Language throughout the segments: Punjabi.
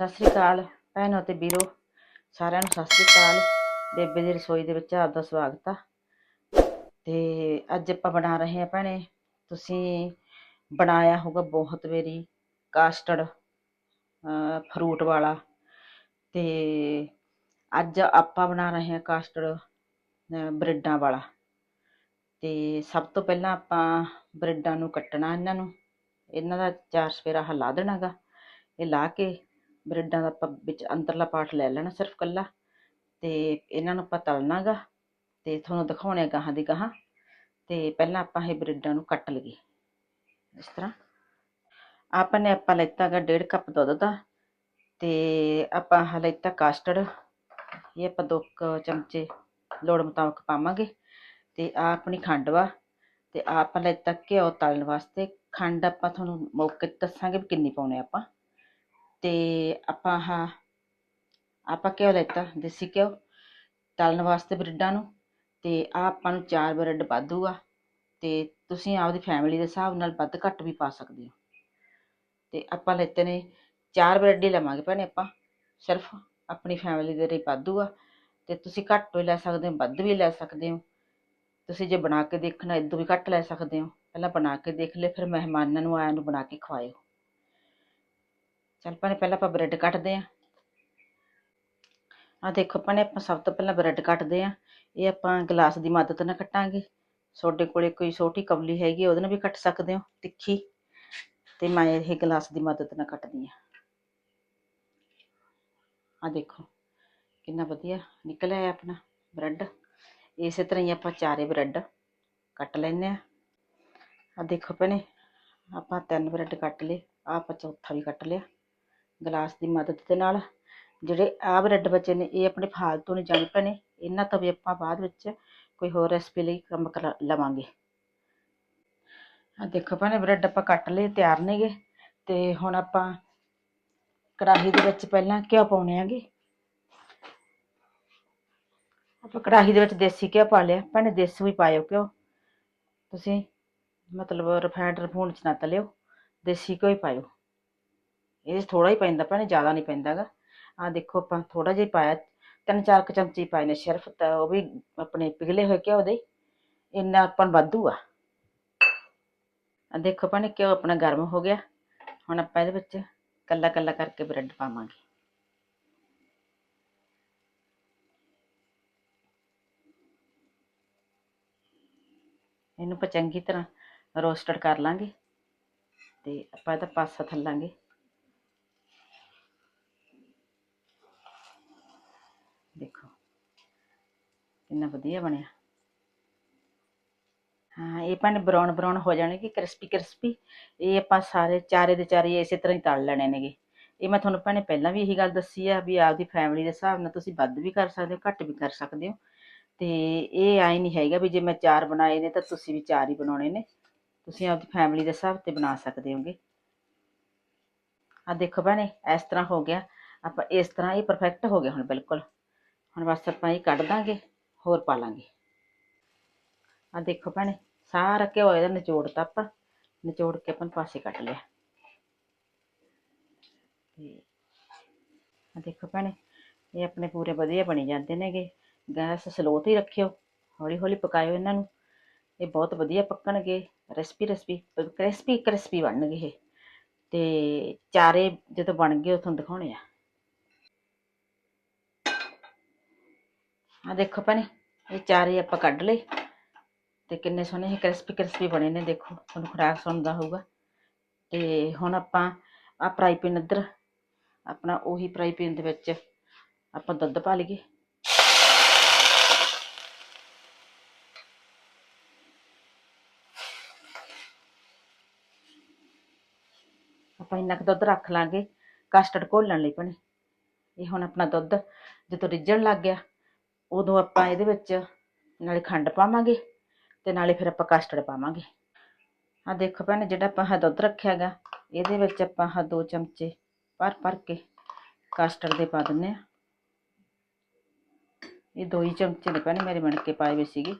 ਸਤਿ ਸ੍ਰੀ ਅਕਾਲ ਭੈਣੋ ਤੇ ਵੀਰੋ, ਸਾਰਿਆਂ ਨੂੰ ਸਤਿ ਸ੍ਰੀ ਅਕਾਲ। ਬੇਬੇ ਦੀ ਰਸੋਈ ਦੇ ਵਿੱਚ ਆਪ ਦਾ ਸਵਾਗਤ ਆ। ਤੇ ਅੱਜ ਆਪਾਂ ਬਣਾ ਰਹੇ ਹਾਂ ਭੈਣੇ, ਤੁਸੀਂ ਬਣਾਇਆ ਹੋਗਾ ਬਹੁਤ ਵਾਰੀ ਕਾਸਟਰਡ ਫਰੂਟ ਵਾਲਾ। ਤੇ ਅੱਜ ਆਪਾਂ ਬਣਾ ਰਹੇ ਹਾਂ ਕਾਸਟਰਡ ਬ੍ਰੈਡਾਂ ਵਾਲਾ। ਤੇ ਸਭ ਤੋਂ ਪਹਿਲਾਂ ਆਪਾਂ ਬ੍ਰੈਡਾਂ ਨੂੰ ਕੱਟਣਾ ਇਹਨਾਂ ਨੂੰ। ਇਹਨਾਂ ਦਾ ਚਾਰ ਸਫੇਰਾ ਹਿਲਾ ਦੇਣਾ ਗਾ ਇਹ ਲਾ ਕੇ ਬ੍ਰੈਡਾਂ ਦਾ ਆਪਾਂ ਵਿੱਚ ਅੰਦਰਲਾ ਪਾਰਟ ਲੈ ਲੈਣਾ ਸਿਰਫ ਕੱਲਾ ਤੇ ਇਹਨਾਂ ਨੂੰ ਆਪਾਂ ਤਲਣਾ ਗਾ ਤੇ ਤੁਹਾਨੂੰ ਦਿਖਾਉਣੇ ਗਾਹਾਂ ਦੀ ਗਾਹਾਂ। ਤੇ ਪਹਿਲਾਂ ਆਪਾਂ ਇਹ ਬ੍ਰੈਡਾਂ ਨੂੰ ਕੱਟ ਲਈਏ। ਇਸ ਤਰ੍ਹਾਂ। ਆਪਾਂ ਨੇ ਆਪਾਂ ਲੈਤਾ ਗਾ ਡੇਢ ਕੱਪ ਦੁੱਧ ਦਾ। ਤੇ ਆਪਾਂ ਆਹ ਲੈਤਾ ਕਾਸਟਰਡ ਇਹ ਆਪਾਂ ਦੋ ਕੁ ਚਮਚੇ ਲੋੜ ਮੁਤਾਬਕ ਪਾਵਾਂਗੇ। ਤੇ ਆ ਆਪਣੀ ਖੰਡ ਵਾ। ਤੇ ਆਪਾਂ ਲੈਤਾ ਘਿਓ ਤਲਣ ਵਾਸਤੇ। ਖੰਡ ਆਪਾਂ ਤੁਹਾਨੂੰ ਮੌਕੇ ਤੇ ਦੱਸਾਂਗੇ ਵੀ ਕਿੰਨੀ ਪਾਉਣੇ ਆਪਾਂ। ਤੇ ਆਪਾਂ ਹਾਂ ਆਪਾਂ ਘਿਓ ਲੈਤਾ ਦੇਸੀ ਘਿਓ, ਤਲਣ ਵਾਸਤੇ ਬ੍ਰੈਡਾਂ ਨੂੰ, ਤੇ ਆ ਆਪਾਂ ਨੂੰ ਚਾਰ ਬ੍ਰੈਡ ਵਾਧੂ ਆ, ਤੇ ਤੁਸੀਂ ਆਪਦੀ ਫੈਮਿਲੀ ਦੇ ਹਿਸਾਬ ਨਾਲ ਵੱਧ ਘੱਟ ਵੀ ਪਾ ਸਕਦੇ ਹੋ। ਤੇ ਆਪਾਂ ਲੈਤੇ ਨੇ ਚਾਰ ਬ੍ਰੈਡ ਹੀ ਲਵਾਂਗੇ ਭੈਣੇ ਆਪਾਂ, ਸਿਰਫ ਆਪਣੀ ਫੈਮਿਲੀ ਦੇ ਲਈ ਵਾਧੂ ਆ, ਤੇ ਤੁਸੀਂ ਘੱਟ ਵੀ ਲੈ ਸਕਦੇ ਹੋ, ਵੱਧ ਵੀ ਲੈ ਸਕਦੇ ਹੋ। ਤੁਸੀਂ ਜੇ ਬਣਾ ਕੇ ਦੇਖਣਾ ਇਦੋਂ ਵੀ ਘੱਟ ਲੈ ਸਕਦੇ ਹੋ। ਪਹਿਲਾਂ ਬਣਾ ਕੇ ਦੇਖ ਲਿਓ ਫਿਰ ਮਹਿਮਾਨਾਂ ਨੂੰ, ਆਇਆਂ ਨੂੰ ਬਣਾ ਕੇ ਖਵਾਇਓ। ਚੱਲ ਭੈਣੇ ਪਹਿਲਾਂ ਆਪਾਂ ਬ੍ਰੈਡ ਕੱਟਦੇ ਆਂ। ਆ ਦੇਖੋ ਭੈਣੇ ਆਪਾਂ ਸਭ ਤੋਂ ਪਹਿਲਾਂ ਬ੍ਰੈਡ ਕੱਟਦੇ ਆਂ। ਇਹ ਆਪਾਂ ਗਲਾਸ ਦੀ ਮਦਦ ਨਾਲ ਕੱਟਾਂਗੇ। ਤੁਹਾਡੇ ਕੋਲੇ ਕੋਈ ਛੋਟੀ ਕਵਲੀ ਹੈਗੀ ਉਹਦੇ ਨਾਲ ਵੀ ਕੱਟ ਸਕਦੇ ਹੋ ਤਿੱਖੀ। ਤੇ ਮੈਂ ਇਹ ਗਲਾਸ ਦੀ ਮਦਦ ਨਾਲ ਕੱਟਦੀ ਆਂ। ਆ ਦੇਖੋ, ਕਿੰਨਾ ਵਧੀਆ ਨਿਕਲਿਆ ਹੈ ਆਪਣਾ ਬ੍ਰੈਡ ਇਸੇ ਤਰ੍ਹਾਂ ਹੀ ਆਪਾਂ ਚਾਰੇ ਬ੍ਰੈਡ ਕੱਟ ਲੈਨੇ ਆ। ਆ ਦੇਖੋ ਭੈਣੇ, ਆਪਾਂ ਤਿੰਨ ਬ੍ਰੈਡ ਕੱਟ ਲਏ ਆ ਆਪਾਂ ਚੌਥਾ ਵੀ ਕੱਟ ਲਿਆ। ਗਲਾਸ ਦੀ ਮਦਦ ਦੇ ਨਾਲ। ਜਿਹੜੇ ਆ ਬ੍ਰੈਡ ਬਚੇ ਨੇ, ਇਹ ਆਪਣੇ ਫਾਲਤੂ ਨਹੀਂ ਜਾਣੇ ਭੈਣੇ। ਇਹਨਾਂ ਤੋਂ ਵੀ ਆਪਾਂ ਬਾਅਦ ਵਿੱਚ ਕੋਈ ਹੋਰ ਰੈਸਪੀ ਲਈ ਕੰਮ ਕਰ ਲਵਾਂਗੇ। ਆ ਦੇਖੋ ਭੈਣੇ, ਬ੍ਰੈਡ ਆਪਾਂ ਕੱਟ ਲਏ, ਤਿਆਰ ਨੇਗੇ। ਤੇ ਹੁਣ ਆਪਾਂ ਕੜਾਹੀ ਦੇ ਵਿੱਚ ਪਹਿਲਾਂ ਘਿਓ ਪਾਉਣੇ ਆਗੇ। ਆਪਾਂ ਕੜਾਹੀ ਦੇ ਵਿੱਚ ਦੇਸੀ ਘਿਓ ਪਾ ਲਿਆ। ਭੈਣੇ, ਦੇਸੀ ਵੀ ਪਾਇਓ ਘਿਓ। ਤੁਸੀਂ ਮਤਲਬ ਰਿਫਾਈਨਡ ਰਫੂਨ ਚ ਨਾ ਤਲਿਓ। ਦੇਸੀ ਘਿਓ ਹੀ ਪਾਇਓ। ਇਹ ਥੋੜਾ ਹੀ ਪੈਂਦਾ ਭੈਣੇ ਜ਼ਿਆਦਾ ਨਹੀਂ ਪੈਂਦਾਗਾ ਆ ਦੇਖੋ ਆਪਾਂ ਥੋੜਾ ਜਿਹਾ ਹੀ ਪਾਇਆ, ਤਿੰਨ ਚਾਰ ਕੁ ਚਮਚੇ ਪਾਏ ਨੇ ਸਿਰਫ, ਤਾਂ ਉਹ ਵੀ ਆਪਣੇ ਪਿਘਲੇ ਹੋਏ ਘਿਓ ਦੇ। ਇੰਨਾ ਆਪਾਂ ਨੂੰ ਵਾਧੂ ਆ। ਆ ਦੇਖੋ ਭੈਣੇ, ਘਿਓ ਆਪਣਾ ਗਰਮ ਹੋ ਗਿਆ। ਹੁਣ ਆਪਾਂ ਇਹਦੇ ਵਿੱਚ ਕੱਲਾ ਕੱਲਾ ਕਰਕੇ ਬ੍ਰੈਡ ਪਾਵਾਂਗੇ। ਇਹਨੂੰ ਆਪਾਂ ਚੰਗੀ ਤਰ੍ਹਾਂ ਰੋਸਟਡ ਕਰ ਲਾਂਗੇ ਤੇ ਆਪਾਂ ਇਹਦਾ ਪਾਸਾ ਥੱਲਾਂਗੇ ਦੇਖੋ ਕਿੰਨਾ ਵਧੀਆ ਬਣਿਆ। ਹਾਂ, ਇਹ ਭਾਵੇਂ ਬਰਾਊਨ ਬਰਾਊਨ ਹੋ ਜਾਣਗੇ ਕ੍ਰਿਸਪੀ ਕ੍ਰਿਸਪੀ। ਇਹ ਆਪਾਂ ਸਾਰੇ ਚਾਰੇ ਦੇ ਚਾਰੇ ਇਸੇ ਤਰ੍ਹਾਂ ਹੀ ਤਲ ਲੈਣੇ ਨੇਗੇ। ਇਹ ਮੈਂ ਤੁਹਾਨੂੰ ਭੈਣੇ ਪਹਿਲਾਂ ਵੀ ਇਹੀ ਗੱਲ ਦੱਸੀ ਆ ਵੀ ਆਪਦੀ ਫੈਮਿਲੀ ਦੇ ਹਿਸਾਬ ਨਾਲ ਤੁਸੀਂ ਵੱਧ ਵੀ ਕਰ ਸਕਦੇ ਹੋ, ਘੱਟ ਵੀ ਕਰ ਸਕਦੇ ਹੋ। ਤੇ ਇਹ ਆਈ ਨਹੀਂ ਹੈਗਾ ਵੀ ਜੇ ਮੈਂ ਚਾਰ ਬਣਾਏ ਨੇ ਤਾਂ ਤੁਸੀਂ ਵੀ ਚਾਰ ਹੀ ਬਣਾਉਣੇ ਨੇ। ਤੁਸੀਂ ਆਪਦੀ ਫੈਮਿਲੀ ਦੇ ਹਿਸਾਬ ਤੇ ਬਣਾ ਸਕਦੇ ਹੋਗੇ। ਆ ਦੇਖੋ ਭੈਣੇ, ਇਸ ਤਰ੍ਹਾਂ ਹੋ ਗਿਆ। ਆਪਾਂ ਇਸ ਤਰ੍ਹਾਂ ਇਹ ਪਰਫੈਕਟ ਹੋ ਗਿਆ ਹੁਣ ਬਿਲਕੁਲ। ਹੁਣ ਬਸ ਆਪਾਂ ਇਹ ਕੱਢ ਦਾਂਗੇ। ਹੋਰ ਪਾ ਲਾਂਗੇ। ਆ ਦੇਖੋ ਭੈਣੇ, ਸਾਰਾ ਘਿਓ ਇਹਦਾ ਨਿਚੋੜਤਾ ਆਪਾਂ, ਨਿਚੋੜ ਕੇ ਆਪਾਂ ਪਾਸੇ ਕੱਟ ਲਿਆ। ਤੇ ਆ ਦੇਖੋ ਭੈਣੇ, ਇਹ ਆਪਣੇ ਪੂਰੇ ਵਧੀਆ ਬਣੀ ਜਾਂਦੇ ਨੇਗੇ। ਗੈਸ ਸਲੋ ਤੇ ਹੀ ਰੱਖਿਓ ਹੌਲੀ ਹੌਲੀ ਪਕਾਇਓ ਇਹਨਾਂ ਨੂੰ। ਇਹ ਬਹੁਤ ਵਧੀਆ ਪੱਕਣਗੇ, ਰੈਸਪੀ ਰੈਸਪੀ, ਕ੍ਰਿਸਪੀ ਕ੍ਰਿਸਪੀ ਬਣਨਗੇ ਇਹ। ਤੇ ਚਾਰੇ ਜਦੋਂ ਬਣ ਗਏ ਉਹ ਤੁਹਾਨੂੰ ਦਿਖਾਉਣੇ ਆ। ਆ ਦੇਖੋ ਭੈਣੇ, ਇਹ ਚਾਰੇ ਆਪਾਂ ਕੱਢ ਲਏ। ਤੇ ਕਿੰਨੇ ਸੋਹਣੇ ਇਹ ਕ੍ਰਿਸਪੀ ਕ੍ਰਿਸਪੀ ਬਣੇ ਨੇ, ਦੇਖੋ, ਤੁਹਾਨੂੰ ਖੁਰਾਕ ਸੁਣਦਾ ਹੋਊਗਾ। ਤੇ ਹੁਣ ਆਪਾਂ ਆ ਫਰਾਈ ਪੈਨ ਇੱਧਰ, ਆਪਣਾ ਉਹੀ ਫਰਾਈ ਪੈਨ ਦੇ ਵਿੱਚ ਆਪਾਂ ਦੁੱਧ ਪਾ ਲਈਏ। ਆਪਾਂ ਇੰਨਾ ਕੁ ਦੁੱਧ ਰੱਖ ਲਾਂਗੇ ਕਸਟਰਡ ਘੋਲਣ ਲਈ ਭੈਣੇ। ਇਹ ਹੁਣ ਆਪਣਾ ਦੁੱਧ, ਜਦੋਂ ਰਿੱਝਣ ਲੱਗ ਗਿਆ ਉਦੋਂ ਆਪਾਂ ਇਹਦੇ ਵਿੱਚ ਨਾਲੇ ਖੰਡ ਪਾਵਾਂਗੇ ਤੇ ਨਾਲੇ ਫਿਰ ਆਪਾਂ ਕਸਟਰਡ ਪਾਵਾਂਗੇ। ਆ ਦੇਖੋ ਭੈਣ, ਜਿਹੜਾ ਆਪਾਂ ਆਹ ਦੁੱਧ ਰੱਖਿਆ ਗਾ ਇਹਦੇ ਵਿੱਚ ਆਪਾਂ ਆਹ ਦੋ ਚਮਚੇ ਭਰ ਭਰ ਕੇ ਕਸਟਰਡ ਦੇ ਪਾ ਦਿੰਨੇ ਆ ਇਹ ਦੋ ਹੀ ਚਮਚੇ ਨੇ ਭੈਣੇ ਮੇਰੇ ਬਣ ਕੇ ਪਾਏ ਹੋਏ ਸੀਗੇ।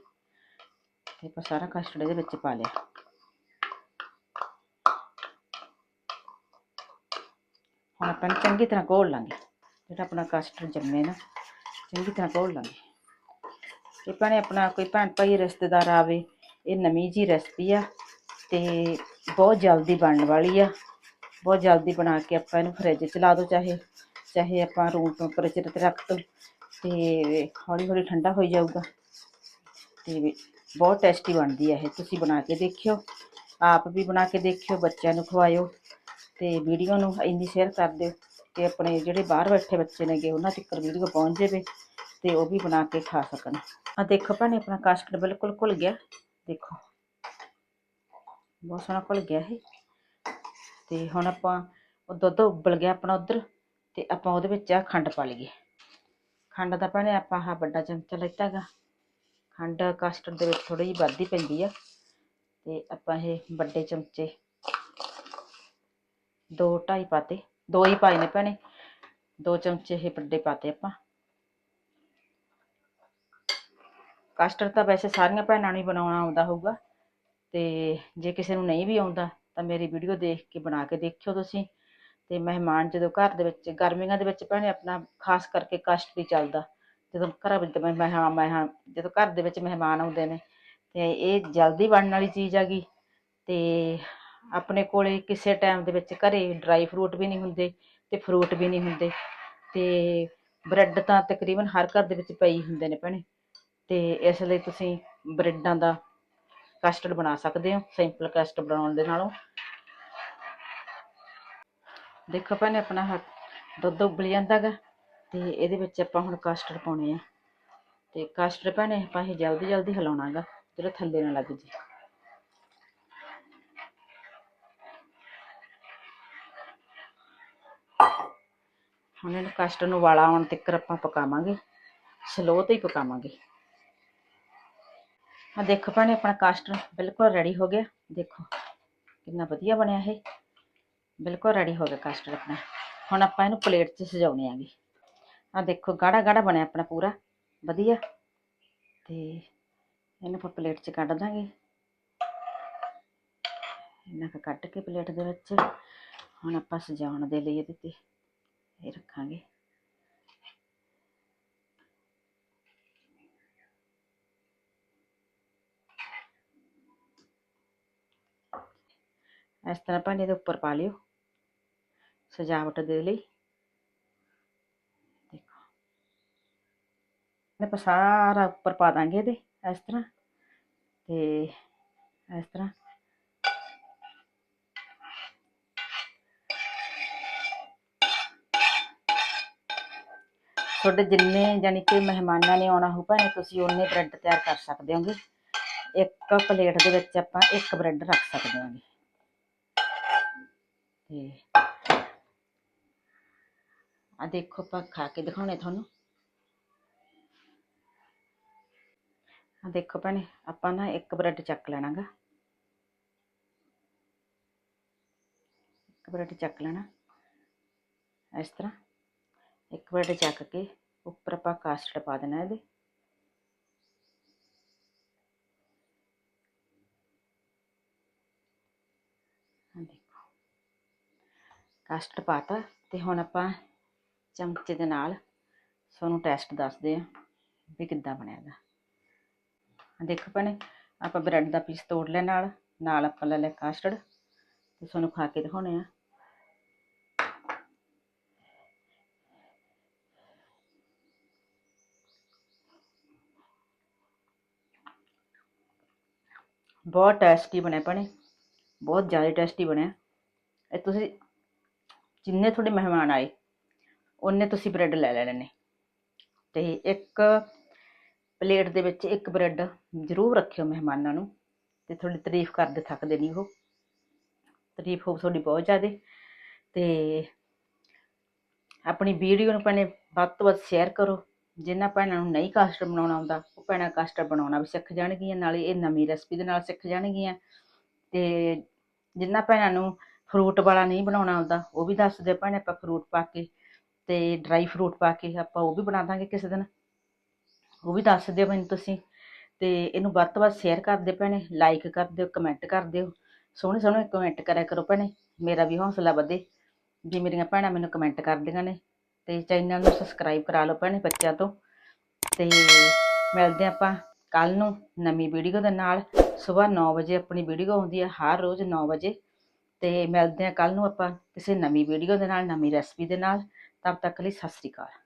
ਤੇ ਆਪਾਂ ਸਾਰਾ ਕਸਟਰਡ ਇਹਦੇ ਵਿੱਚ ਪਾ ਲਿਆ। ਹੁਣ ਆਪਾਂ ਇਹਨੂੰ ਚੰਗੀ ਤਰ੍ਹਾਂ ਘੋਲ ਲਾਂਗੇ, ਜਿਹੜਾ ਆਪਣਾ ਕਸਟਰਡ ਜੰਮੇ ਨਾ। ਚੰਗੀ ਤਰ੍ਹਾਂ ਘੋਲ ਲਾਂਗੇ। ਇਹ ਭੈਣੇ ਆਪਣਾ ਕੋਈ ਭੈਣ ਭਾਈ ਰਿਸ਼ਤੇਦਾਰ ਆਵੇ, ਇਹ ਨਵੀਂ ਜੀ ਰੈਸਪੀ ਆ ਤੇ ਬਹੁਤ ਜਲਦੀ ਬਣਨ ਵਾਲੀ ਆ। ਬਹੁਤ ਜਲਦੀ ਬਣਾ ਕੇ ਆਪਾਂ ਇਹਨੂੰ ਫਰਿੱਜ 'ਚ ਲਾ ਦਿਓ ਚਾਹੇ ਚਾਹੇ ਆਪਾਂ ਰੂਮ ਟੈਂਪਰੇਚਰ ਤੇ ਰੱਖ ਦਿਓ ਤੇ ਹੌਲੀ ਹੌਲੀ ਠੰਡਾ ਹੋਈ ਜਾਊਗਾ। ਤੇ ਬਹੁਤ ਟੇਸਟੀ ਬਣਦੀ ਹੈ ਇਹ। ਤੁਸੀਂ ਬਣਾ ਕੇ ਦੇਖਿਓ, ਆਪ ਵੀ ਬਣਾ ਕੇ ਦੇਖਿਓ, ਬੱਚਿਆਂ ਨੂੰ ਖਵਾਇਓ। ਤੇ ਵੀਡੀਓ ਨੂੰ ਇੰਨੀ ਸ਼ੇਅਰ ਕਰ ਦਿਓ ਕਿ ਆਪਣੇ ਜਿਹੜੇ ਬਾਹਰ ਬੈਠੇ ਬੱਚੇ ਨੇਗੇ, ਉਹਨਾਂ ਤੱਕ ਵੀਡੀਓ ਪਹੁੰਚ ਜਾਵੇ ਤੇ ਉਹ ਵੀ ਬਣਾ ਕੇ ਖਾ ਸਕਣ। ਆ ਦੇਖੋ ਭੈਣੇ, ਆਪਣਾ ਕਸਟਰਡ ਬਿਲਕੁਲ ਘੁਲ ਗਿਆ। ਦੇਖੋ, ਬਹੁਤ ਸੋਹਣਾ ਘੁਲ ਗਿਆ ਇਹ। ਤੇ ਹੁਣ ਆਪਾਂ ਉਹ ਦੁੱਧ ਉਬਲ ਗਿਆ ਆਪਣਾ ਉਧਰ ਤੇ ਆਪਾਂ ਉਹਦੇ ਵਿੱਚ ਆ ਖੰਡ ਪਾ ਲਈਏ। ਖੰਡ ਦਾ ਭੈਣੇ ਆਪਾਂ ਆਹ ਵੱਡਾ ਚਮਚਾ ਲਿੱਤਾ ਗਾ ਖੰਡ ਕਸਟਰਡ ਦੇ ਵਿੱਚ ਥੋੜੀ ਜਿਹੀ ਵੱਧਦੀ ਪੈਂਦੀ ਆ। ਤੇ ਆਪਾਂ ਇਹ ਵੱਡੇ ਚਮਚੇ ਦੋ ਢਾਈ ਪਾਤੇ, ਦੋ ਹੀ ਪਾਏ ਨੇ ਭੈਣੇ, ਦੋ ਚਮਚੇ ਇਹ ਵੱਡੇ ਪਾਤੇ ਆਪਾਂ। ਕਸਟਰਡ ਤਾਂ ਵੈਸੇ ਸਾਰੀਆਂ ਭੈਣਾਂ ਨੂੰ ਹੀ ਬਣਾਉਣਾ ਆਉਂਦਾ ਹੋਊਗਾ, ਤੇ ਜੇ ਕਿਸੇ ਨੂੰ ਨਹੀਂ ਵੀ ਆਉਂਦਾ, ਤਾਂ ਮੇਰੀ ਵੀਡੀਓ ਦੇਖ ਕੇ ਬਣਾ ਕੇ ਦੇਖਿਓ ਤੁਸੀਂ। ਤੇ ਮਹਿਮਾਨ ਜਦੋਂ ਘਰ ਦੇ ਵਿੱਚ, ਗਰਮੀਆਂ ਦੇ ਵਿੱਚ ਭੈਣੇ ਆਪਣਾ ਖਾਸ ਕਰਕੇ ਕਸ਼ਟ ਵੀ ਚੱਲਦਾ। ਜਦੋਂ ਘਰਾਂ ਵਿੱਚ ਮੈਂ ਮਹਿਮਾਨ ਮਹਿਮਾਨ ਜਦੋਂ ਘਰ ਦੇ ਵਿੱਚ ਮਹਿਮਾਨ ਆਉਂਦੇ ਨੇ, ਤੇ ਇਹ ਜਲਦੀ ਬਣਨ ਵਾਲੀ ਚੀਜ਼ ਹੈਗੀ। ਤੇ ਆਪਣੇ ਕੋਲੇ ਕਿਸੇ ਟਾਈਮ ਦੇ ਵਿੱਚ ਘਰੇ ਡਰਾਈ ਫਰੂਟ ਵੀ ਨਹੀਂ ਹੁੰਦੇ ਤੇ ਫਰੂਟ ਵੀ ਨਹੀਂ ਹੁੰਦੇ ਤੇ ਬ੍ਰੈਡ ਤਾਂ ਤਕਰੀਬਨ ਹਰ ਘਰ ਦੇ ਵਿੱਚ ਪਈ ਹੁੰਦੇ ਨੇ ਭੈਣੇ ਤੇ ਇਸ ਲਈ ਤੁਸੀਂ ਬ੍ਰੈਡਾਂ ਦਾ ਕਸਟਰਡ ਬਣਾ ਸਕਦੇ ਹੋ ਸਿੰਪਲ ਕਸਟਰਡ ਬਣਾਉਣ ਦੇ ਨਾਲੋਂ। ਦੇਖੋ ਭੈਣੇ ਆਪਣਾ ਹੱਥ ਦੁੱਧ ਉਬਲ ਜਾਂਦਾ ਗਾ ਤੇ ਇਹਦੇ ਵਿੱਚ ਆਪਾਂ ਹੁਣ ਕਸਟਰਡ ਪਾਉਣੇ ਆ। ਤੇ ਕਸਟਰਡ ਭੈਣੇ ਆਪਾਂ ਇਹ ਜਲਦੀ ਜਲਦੀ ਹਿਲਾਉਣਾ ਗਾ ਜਿਹੜਾ ਥੱਲੇ ਨਾ ਲੱਗ ਜੇ ਹੁਣ ਇਹਨੂੰ ਕਸਟਰਡ ਨੂੰ ਵਾਲਾ ਆਉਣ ਤੱਕ ਆਪਾਂ ਪਕਾਵਾਂਗੇ। ਸਲੋ ਤੇ ਹੀ ਪਕਾਵਾਂਗੇ। ਆ ਦੇਖੋ ਭੈਣੇ, ਆਪਣਾ ਕਸਟਰਡ ਬਿਲਕੁਲ ਰੈਡੀ ਹੋ ਗਿਆ। ਦੇਖੋ ਕਿੰਨਾ ਵਧੀਆ ਬਣਿਆ ਇਹ। ਬਿਲਕੁਲ ਰੈਡੀ ਹੋ ਗਿਆ ਕਸਟਰਡ ਆਪਣਾ। ਹੁਣ ਆਪਾਂ ਇਹਨੂੰ ਪਲੇਟ 'ਚ ਸਜਾਉਣੇ ਆਂਗੇ ਆ ਦੇਖੋ, ਗਾੜਾ ਗਾੜਾ ਬਣਿਆ ਆਪਣਾ ਪੂਰਾ। ਵਧੀਆ। ਤੇ ਇਹਨੂੰ ਆਪਾਂ ਪਲੇਟ 'ਚ ਕੱਢ ਦਾਂਗੇ। ਇਹਨਾਂ ਕੱਟ ਕੇ ਪਲੇਟ ਦੇ ਵਿੱਚ। ਹੁਣ ਆਪਾਂ ਸਜਾਉਣ ਦੇ ਲਈ ਇਹਦੇ ਤੇ ਇਹ ਰੱਖਾਂਗੇ। ਇਸ ਤਰ੍ਹਾਂ ਭਾਂਡੇ ਦੇ ਉੱਪਰ ਪਾ ਲਿਓ। ਸਜਾਵਟ ਦੇ ਲਈ। ਦੇਖੋ। ਮੈਂ ਆਪਾਂ ਸਾਰਾ ਉੱਪਰ ਪਾ ਦਾਂਗੇ ਇਹਦੇ, ਇਸ ਤਰ੍ਹਾਂ। ਤੇ ਇਸ ਤਰ੍ਹਾਂ। ਤੁਹਾਡੇ ਜਿੰਨੇ ਯਾਨੀ ਕਿ ਮਹਿਮਾਨਾਂ ਨੇ ਆਉਣਾ ਹੋ ਭਾਵੇਂ ਤੁਸੀਂ ਉਹਨੇ ਬ੍ਰੈਡ ਤਿਆਰ ਕਰ ਸਕਦੇ ਹੋਗੇ। ਇੱਕ ਪਲੇਟ ਦੇ ਵਿੱਚ ਆਪਾਂ ਇੱਕ ਬ੍ਰੈਡ ਰੱਖ ਸਕਦੇ ਹਾਂਗੇ। ਤੇ ਆ ਦੇਖੋ ਆਪਾਂ ਖਾ ਕੇ ਦਿਖਾਉਣੇ ਤੁਹਾਨੂੰ। ਆ ਦੇਖੋ ਭੈਣੇ, ਆਪਾਂ ਨਾ ਇੱਕ ਬ੍ਰੈਡ ਚੱਕ ਲੈਣਾਗਾ। ਇੱਕ ਬ੍ਰੈਡ ਚੱਕ ਲੈਣਾ। ਇਸ ਤਰ੍ਹਾਂ। ਇੱਕ ਬ੍ਰੈਡ ਚੱਕ ਕੇ ਉੱਪਰ ਆਪਾਂ ਕਾਸਟਡ ਪਾ ਦੇਣਾ ਇਹਦੇ। ਆ ਦੇਖੋ। ਕਾਸਟਰਡ ਪਾਤਾ ਤੇ ਹੁਣ ਆਪਾਂ ਚਮਚੇ ਦੇ ਨਾਲ ਤੁਹਾਨੂੰ ਟੈਸਟ ਦੱਸਦੇ ਆ ਵੀ ਕਿੱਦਾਂ ਬਣਿਆ ਦਾ ਦੇਖੋ ਭੈਣੇ, ਆਪਾਂ ਬ੍ਰੈਡ ਦਾ ਪੀਸ ਤੋੜ ਲਿਆ ਨਾਲ ਨਾਲ ਆਪਾਂ ਲੈ ਲਿਆ ਕਾਸਟਡ ਤੇ ਤੁਹਾਨੂੰ ਖਾ ਕੇ ਦਿਖਾਉਣੇ ਆ। ਬਹੁਤ ਟੇਸਟੀ ਬਣਿਆ ਭੈਣੇ। ਬਹੁਤ ਜ਼ਿਆਦਾ ਟੇਸਟੀ ਬਣਿਆ ਇਹ ਤੁਸੀਂ ਜਿੰਨੇ ਤੁਹਾਡੇ ਮਹਿਮਾਨ ਆਏ, ਉਹਨੇ ਤੁਸੀਂ ਬ੍ਰੈਡ ਲੈ ਲੈਣੇ ਨੇ। ਤੇ ਇੱਕ ਪਲੇਟ ਦੇ ਵਿੱਚ ਇੱਕ ਬ੍ਰੈਡ ਜ਼ਰੂਰ ਰੱਖਿਓ ਮਹਿਮਾਨਾਂ ਨੂੰ। ਤੇ ਤੁਹਾਡੀ ਤਾਰੀਫ ਕਰਦੇ ਥੱਕਦੇ ਨਹੀਂ ਉਹ। ਤਾਰੀਫ ਹੋ ਤੁਹਾਡੀ ਬਹੁਤ ਜ਼ਿਆਦਾ। ਤੇ ਆਪਣੀ ਵੀਡੀਓ ਨੂੰ ਭੈਣੇ ਵੱਧ ਤੋਂ ਵੱਧ ਸ਼ੇਅਰ ਕਰੋ। ਜਿਨ੍ਹਾਂ ਭੈਣਾਂ ਨੂੰ ਨਹੀਂ ਕਸਟਰਡ ਬਣਾਉਣਾ ਆਉਂਦਾ, ਉਹ ਭੈਣਾਂ ਕਸਟਰਡ ਬਣਾਉਣਾ ਵੀ ਸਿੱਖ ਜਾਣਗੀਆਂ, ਨਾਲੇ ਇਹ ਨਵੀਂ ਰੈਸਪੀ ਦੇ ਨਾਲ ਸਿੱਖ ਜਾਣਗੀਆਂ। ਤੇ ਜਿਨ੍ਹਾਂ ਭੈਣਾਂ ਨੂੰ ਫਰੂਟ ਵਾਲਾ ਨਹੀਂ ਬਣਾਉਣਾ ਆਉਂਦਾ, ਉਹ ਵੀ ਦੱਸ ਦਿਓ ਭੈਣੇ ਆਪਾਂ ਫਰੂਟ ਪਾ ਕੇ ਤੇ ਡਰਾਈ ਫਰੂਟ ਪਾ ਕੇ ਆਪਾਂ ਉਹ ਵੀ ਬਣਾ ਦਾਂਗੇ ਕਿਸੇ ਦਿਨ। ਉਹ ਵੀ ਦੱਸ ਦਿਓ ਮੈਨੂੰ ਤੁਸੀਂ। ਤੇ ਇਹਨੂੰ ਵੱਧ ਤੋਂ ਵੱਧ ਸ਼ੇਅਰ ਕਰ ਦਿਓ ਭੈਣੇ ਲਾਈਕ ਕਰ ਦਿਓ ਕਮੈਂਟ ਕਰ ਦਿਓ। ਸੋਹਣੇ ਸੋਹਣੇ ਕਮੈਂਟ ਕਰਿਆ ਕਰੋ ਭੈਣੇ, ਮੇਰਾ ਵੀ ਹੌਸਲਾ ਵਧੇ। ਵੀ ਮੇਰੀਆਂ ਭੈਣਾਂ ਮੈਨੂੰ ਕਮੈਂਟ ਕਰਦੀਆਂ ਨੇ ਤੇ ਚੈਨਲ ਨੂੰ ਸਬਸਕ੍ਰਾਈਬ ਕਰਾ ਲਓ ਭੈਣੇ ਬੱਚਿਆਂ ਤੋਂ। ਤੇ ਮਿਲਦੇ ਆਪਾਂ ਕੱਲ ਨੂੰ ਨਵੀਂ ਵੀਡੀਓ ਦੇ ਨਾਲ। ਸਵੇਰ 9 ਵਜੇ ਆਪਣੀ ਵੀਡੀਓ ਆਉਂਦੀ ਹੈ ਹਰ ਰੋਜ਼ 9 ਵਜੇ। ਤੇ ਮਿਲਦੇ ਆ ਕੱਲ ਨੂੰ ਆਪਾਂ ਕਿਸੇ ਨਵੀਂ ਵੀਡੀਓ ਦੇ ਨਾਲ, ਨਵੀਂ ਰੈਸਪੀ ਦੇ ਨਾਲ। ਤਦ ਤੱਕ ਲਈ ਸਤਿ ਸ੍ਰੀ ਅਕਾਲ।